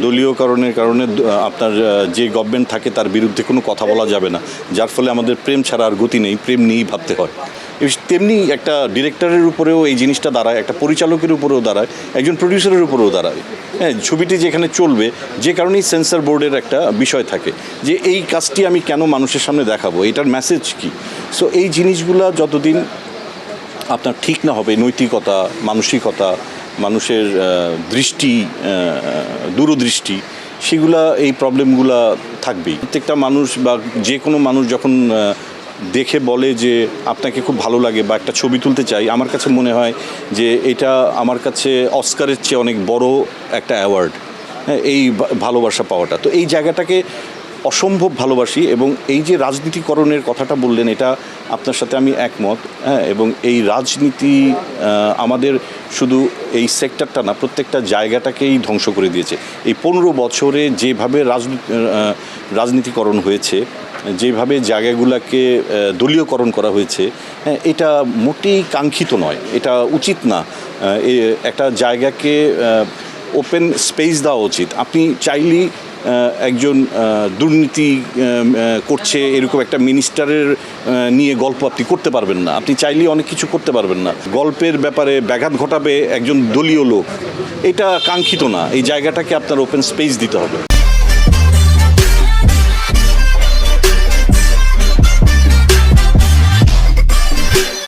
দলীয় কারণের কারণে আপনার যে গভর্নমেন্ট থাকে তার বিরুদ্ধে কোনো কথা বলা যাবে না। যার ফলে আমাদের প্রেম ছাড়া আর গতি নেই, প্রেম নিয়েই ভাবতে হয়। তেমনি একটা ডিরেক্টরের উপরেও এই জিনিসটা দাঁড়ায়, একটা পরিচালকের উপরেও দাঁড়ায়, একজন প্রডিউসারের উপরেও দাঁড়ায়। হ্যাঁ ছবিটি যেখানে চলবে, যে কারণেই সেন্সর বোর্ডের একটা বিষয় থাকে, যে এই কাজটি আমি কেন মানুষের সামনে দেখাবো, এটার মেসেজ কি? সো এই জিনিসগুলা যতদিন আপনার ঠিক না হবে, নৈতিকতা, মানসিকতা মানুষের দৃষ্টি দূরদৃষ্টি, সেগুলা, এই প্রবলেমগুলা থাকবেই। প্রত্যেকটা মানুষ বা যে কোনো মানুষ যখন দেখে বলে যে আপনাকে খুব ভালো লাগে বা একটা ছবি তুলতে চাই, আমার কাছে মনে হয় যে এটা আমার কাছে অস্কারের চেয়ে অনেক বড় একটা অ্যাওয়ার্ড হ্যাঁ এই ভালোবাসা পাওয়াটা। তো এই জায়গাটাকে অসম্ভব ভালোবাসি এবং এই যে রাজনীতিকরণের কথাটা বললেন এটা আপনার সাথে আমি একমত হ্যাঁ? এবং এই রাজনীতি আমাদের শুধু এই সেক্টরটা না প্রত্যেকটা জায়গাটাকেই ধ্বংস করে দিয়েছে। এই পনেরো বছরে যেভাবে রাজনীতি রাজনীতিকরণ হয়েছে যেভাবে জায়গাগুলোকে দলীয়করণ করা হয়েছে হ্যাঁ, এটা মোটেই কাঙ্ক্ষিত নয়। এটা উচিত না একটা জায়গাকে ওপেন স্পেস দেওয়া উচিত। আপনি চাইলেই একজন দুর্নীতি করছে এরকম একটা মিনিস্টারের নিয়ে গল্প আপনি করতে পারবেন না। আপনি চাইলেই অনেক কিছু করতে পারবেন না। গল্পের ব্যাপারে ব্যাঘাত ঘটাবে একজন দলীয় লোক। এটা কাঙ্ক্ষিত না। এই জায়গাটাকে আপনার ওপেন স্পেস দিতে হবে।